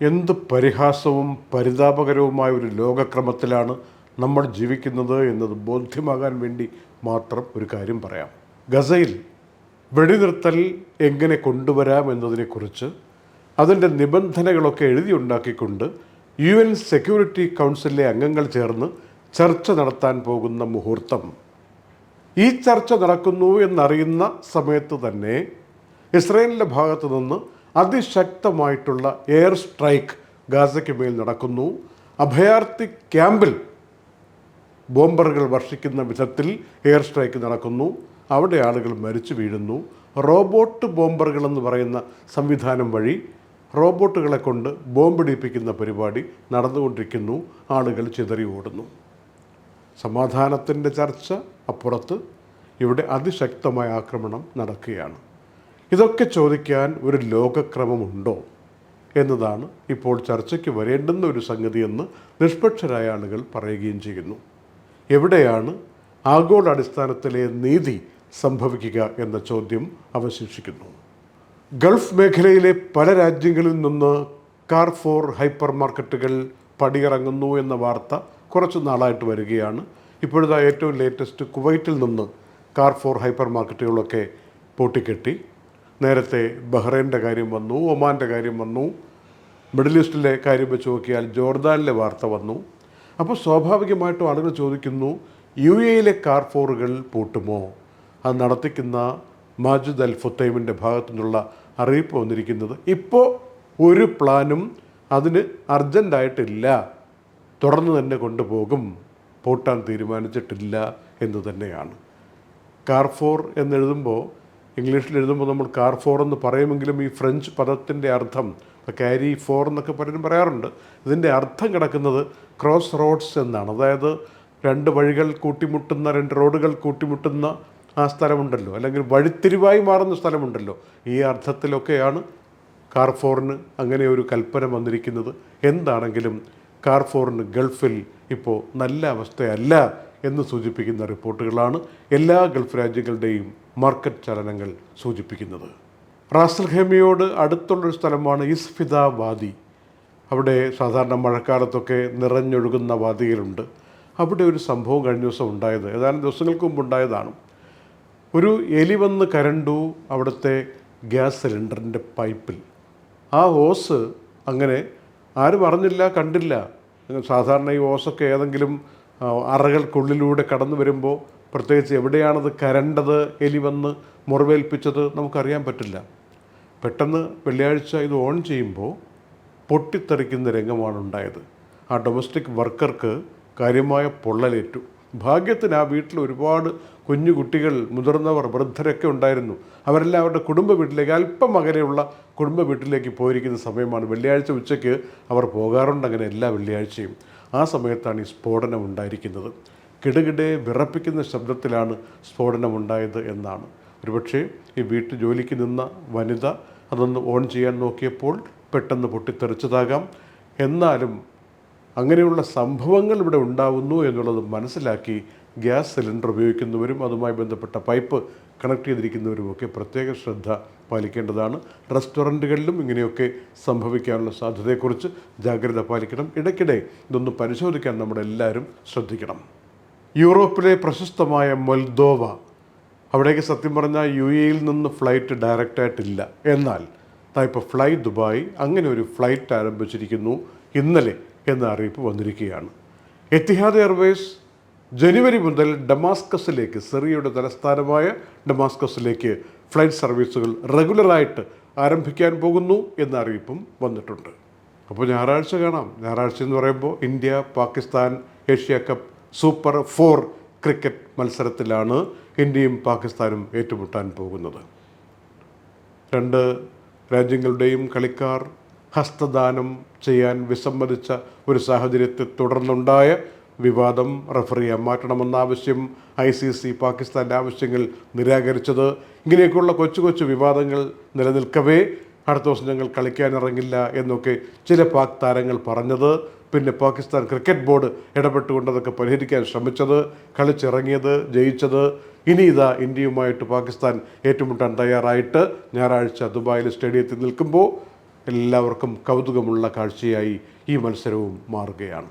എന്ത് പരിഹാസവും പരിതാപകരവുമായ ഒരു ലോകക്രമത്തിലാണ് നമ്മൾ ജീവിക്കുന്നത് എന്നത് ബോധ്യമാകാൻ വേണ്ടി മാത്രം ഒരു കാര്യം പറയാം. ഗസയിൽ വെടിനിർത്തൽ എങ്ങനെ കൊണ്ടുവരാം എന്നതിനെക്കുറിച്ച് അതിന്റെ നിബന്ധനകളൊക്കെ എഴുതിയുണ്ടാക്കിക്കൊണ്ട് യു എൻ സെക്യൂരിറ്റി കൗൺസിലിലെ അംഗങ്ങൾ ചേർന്ന് ചർച്ച നടത്താൻ പോകുന്ന മുഹൂർത്തം. ഈ ചർച്ച നടക്കുന്നു എന്നറിയുന്ന സമയത്ത് തന്നെ ഇസ്രയേലിന്റെ ഭാഗത്തു നിന്ന് അതിശക്തമായിട്ടുള്ള എയർ സ്ട്രൈക്ക് ഗാസയ്ക്ക് മേൽ നടക്കുന്നു. അഭയാർത്ഥി ക്യാമ്പിൽ ബോംബറുകൾ വർഷിക്കുന്ന വിധത്തിൽ എയർ സ്ട്രൈക്ക് നടക്കുന്നു. അവിടെ ആളുകൾ മരിച്ചു വീഴുന്നു. റോബോട്ട് ബോംബറുകൾ എന്ന് പറയുന്ന സംവിധാനം വഴി റോബോട്ടുകളെ കൊണ്ട് ബോംബിടിപ്പിക്കുന്ന പരിപാടി നടന്നുകൊണ്ടിരിക്കുന്നു. ആളുകൾ ചിതറി ഓടുന്നു. സമാധാനത്തിന്റെ ചർച്ച അപ്പുറത്ത്. ഇവിടെ അതിശക്തമായ ആക്രമണം നടക്കുകയാണ്. ഇതൊക്കെ ചോദിക്കാൻ ഒരു ലോകക്രമമുണ്ടോ എന്നതാണ് ഇപ്പോൾ ചർച്ചയ്ക്ക് വരേണ്ടുന്ന ഒരു സംഗതിയെന്ന് നിഷ്പക്ഷരായ ആളുകൾ പറയുകയും ചെയ്യുന്നു. എവിടെയാണ് ആഗോളാടിസ്ഥാനത്തിലെ നീതി സംഭവിക്കുക എന്ന ചോദ്യം അവശേഷിക്കുന്നു. ഗൾഫ് മേഖലയിലെ പല രാജ്യങ്ങളിൽ നിന്ന് കാർഫോർ ഹൈപ്പർ മാർക്കറ്റുകൾ പടിയിറങ്ങുന്നു എന്ന വാർത്ത കുറച്ച് നാളായിട്ട് വരികയാണ്. ഇപ്പോഴത്തെ ഏറ്റവും ലേറ്റസ്റ്റ് കുവൈറ്റിൽ നിന്ന് കാർഫോർ ഹൈപ്പർ മാർക്കറ്റുകളൊക്കെ പൂട്ടിക്കെട്ടി. നേരത്തെ ബഹ്റൈന്റെ കാര്യം വന്നു ഒമാന്റെ കാര്യം വന്നു മിഡിൽ ഈസ്റ്റിലെ കാര്യം വെച്ച് നോക്കിയാൽ ജോർദാനിലെ വാർത്ത വന്നു. അപ്പോൾ സ്വാഭാവികമായിട്ടും ആളുകൾ ചോദിക്കുന്നു യു എയിലെ കാർഫോറുകൾ പൂട്ടുമോ? അത് നടത്തിക്കുന്ന മാജിദ് അൽ ഫുത്തൈമിന്റെ ഭാഗത്തു നിന്നുള്ള അറിയിപ്പ് വന്നിരിക്കുന്നത്. ഇപ്പോൾ ഒരു പ്ലാനും അതിന് അർജന്റായിട്ടില്ല. തുടർന്ന് തന്നെ കൊണ്ടുപോകും. പൂട്ടാൻ തീരുമാനിച്ചിട്ടില്ല എന്ന് തന്നെയാണ്. കാർഫോർ എന്നെഴുതുമ്പോൾ ഇംഗ്ലീഷിൽ എഴുതുമ്പോൾ നമ്മൾ കാർ ഫോർ എന്ന് പറയുമെങ്കിലും ഈ ഫ്രഞ്ച് പദത്തിന്റെ അർത്ഥം ക്യാരി ഫോർ എന്നൊക്കെ പലരും പറയാറുണ്ട്. ഇതിന്റെ അർത്ഥം കിടക്കുന്നത് ക്രോസ് റോഡ്സ് എന്നാണ്. അതായത് രണ്ട് വഴികൾ കൂട്ടിമുട്ടുന്ന രണ്ട് റോഡുകൾ കൂട്ടിമുട്ടുന്ന ആ സ്ഥലമുണ്ടല്ലോ. അല്ലെങ്കിൽ വഴിത്തിരിവായി മാറുന്ന സ്ഥലമുണ്ടല്ലോ. ഈ അർത്ഥത്തിലൊക്കെയാണ് കാർഫോറിന് അങ്ങനെ ഒരു കൽപ്പന വന്നിരിക്കുന്നത്. എന്താണെങ്കിലും കാർഫോറിന് ഗൾഫിൽ ഇപ്പോൾ നല്ല അവസ്ഥയല്ല എന്ന് സൂചിപ്പിക്കുന്ന റിപ്പോർട്ടുകളാണ് എല്ലാ ഗൾഫ് രാജ്യങ്ങളുടെയും മാർക്കറ്റ് ചലനങ്ങൾ സൂചിപ്പിക്കുന്നത്. റാസൽ ഖേമയോട് അടുത്തുള്ളൊരു സ്ഥലമാണ് ഇസ്ഫിദ വാദി അവിടെ സാധാരണ മഴക്കാലത്തൊക്കെ നിറഞ്ഞൊഴുകുന്ന വാദികളുണ്ട് അവിടെ ഒരു സംഭവം കഴിഞ്ഞ ദിവസം ഉണ്ടായത് ഏതാനും ദിവസങ്ങൾക്ക് മുമ്പ് ഉണ്ടായതാണ്. ഒരു എലി വന്ന് കരണ്ടു അവിടുത്തെ ഗ്യാസ് സിലിണ്ടറിന്റെ പൈപ്പിൽ. ആ ഹോസ് അങ്ങനെ ആരും അറിഞ്ഞില്ല കണ്ടില്ല. സാധാരണ ഈ ഓസൊക്കെ ഏതെങ്കിലും അറകൾക്കുള്ളിലൂടെ കടന്നു വരുമ്പോൾ പ്രത്യേകിച്ച് എവിടെയാണത് കരണ്ടത് എലി വന്ന് മുറിവേൽപ്പിച്ചത് നമുക്കറിയാൻ പറ്റില്ല. പെട്ടെന്ന് വെള്ളിയാഴ്ച ഇത് ഓൺ ചെയ്യുമ്പോൾ പൊട്ടിത്തെറിക്കുന്ന രംഗമാണ് ഉണ്ടായത്. ആ ഡൊമസ്റ്റിക് വർക്കർക്ക് കാര്യമായ പൊള്ളലേറ്റു. ഭാഗ്യത്തിന് ആ വീട്ടിൽ ഒരുപാട് കുഞ്ഞു കുട്ടികൾ മുതിർന്നവർ വൃദ്ധരൊക്കെ ഉണ്ടായിരുന്നു. അവരെല്ലാം അവരുടെ കുടുംബ വീട്ടിലേക്ക് അല്പം അകലെയുള്ള കുടുംബ വീട്ടിലേക്ക് പോയിരിക്കുന്ന സമയമാണ് വെള്ളിയാഴ്ച ഉച്ചയ്ക്ക് അവർ പോകാറുണ്ട്. അങ്ങനെ എല്ലാ വെള്ളിയാഴ്ചയും ആ സമയത്താണ് ഈ സ്ഫോടനം ഉണ്ടായിരിക്കുന്നത്. കിടുകിടെ വിറപ്പിക്കുന്ന ശബ്ദത്തിലാണ് സ്ഫോടനം ഉണ്ടായത് എന്നാണ്. ഒരുപക്ഷെ ഈ വീട്ടു ജോലിക്ക് നിന്ന വനിത അതൊന്ന് ഓൺ ചെയ്യാൻ നോക്കിയപ്പോൾ പെട്ടെന്ന് പൊട്ടിത്തെറിച്ചതാകാം. എന്നാലും അങ്ങനെയുള്ള സംഭവങ്ങൾ ഇവിടെ ഉണ്ടാവുന്നു എന്നുള്ളത് മനസ്സിലാക്കി ഗ്യാസ് സിലിണ്ടർ ഉപയോഗിക്കുന്നവരും അതുമായി ബന്ധപ്പെട്ട പൈപ്പ് കണക്ട് ചെയ്തിരിക്കുന്നവരുമൊക്കെ പ്രത്യേക ശ്രദ്ധ പാലിക്കേണ്ടതാണ്. റെസ്റ്റോറന്റുകളിലും ഇങ്ങനെയൊക്കെ സംഭവിക്കാനുള്ള സാധ്യതയെക്കുറിച്ച് ജാഗ്രത പാലിക്കണം. ഇടയ്ക്കിടെ ഇതൊന്ന് പരിശോധിക്കാൻ നമ്മളെല്ലാവരും ശ്രദ്ധിക്കണം. യൂറോപ്പിലെ പ്രശസ്തമായ മൊൽദോവ. അവിടേക്ക് സത്യം പറഞ്ഞാൽ യു എയിൽ നിന്ന് ഫ്ലൈറ്റ് ഡയറക്റ്റായിട്ടില്ല. എന്നാൽ ഇപ്പോൾ ഫ്ലൈ ദുബായ് അങ്ങനെ ഒരു ഫ്ലൈറ്റ് ആരംഭിച്ചിരിക്കുന്നു ഇന്നലെ എന്ന അറിയിപ്പ് വന്നിരിക്കുകയാണ്. എത്തിഹാദ് എയർവേസ് ജനുവരി മുതൽ ഡമാസ്കസിലേക്ക് സിറിയയുടെ തലസ്ഥാനമായ ഡമാസ്കസിലേക്ക് ഫ്ലൈറ്റ് സർവീസുകൾ റെഗുലറായിട്ട് ആരംഭിക്കാൻ പോകുന്നു എന്ന അറിയിപ്പും വന്നിട്ടുണ്ട്. അപ്പോൾ ഞായറാഴ്ച കാണാം. ഞായറാഴ്ച എന്ന് പറയുമ്പോൾ India Pakistan Asia Cup Super Four cricket മത്സരത്തിലാണ് ഇന്ത്യയും പാകിസ്ഥാനും ഏറ്റുമുട്ടാൻ പോകുന്നത്. രണ്ട് രാജ്യങ്ങളുടെയും കളിക്കാർ ഹസ്തദാനം ചെയ്യാൻ വിസമ്മതിച്ച ഒരു സാഹചര്യത്തെ തുടർന്നുണ്ടായ വിവാദം റഫറിയെ മാറ്റണമെന്ന ആവശ്യം ഐ സി സി പാകിസ്ഥാന്റെ ആവശ്യങ്ങൾ നിരാകരിച്ചത്. ഇങ്ങനെയൊക്കെയുള്ള കൊച്ചു കൊച്ചു വിവാദങ്ങൾ നിലനിൽക്കവേ അടുത്ത ദിവസം ഞങ്ങൾ കളിക്കാനിറങ്ങില്ല എന്നൊക്കെ ചില പാക് താരങ്ങൾ പറഞ്ഞത്. പിന്നെ പാകിസ്ഥാൻ ക്രിക്കറ്റ് ബോർഡ് ഇടപെട്ടുകൊണ്ട് അതൊക്കെ പരിഹരിക്കാൻ ശ്രമിച്ചത് കളിച്ചിറങ്ങിയത് ജയിച്ചത്. ഇനി ഇതാ ഇന്ത്യയുമായിട്ട് പാകിസ്ഥാൻ ഏറ്റുമുട്ടാൻ തയ്യാറായിട്ട് ഞായറാഴ്ച ദുബായിൽ സ്റ്റേഡിയത്തിൽ നിൽക്കുമ്പോൾ എല്ലാവർക്കും കൗതുകമുള്ള കാഴ്ചയായി ഈ മത്സരവും മാറുകയാണ്.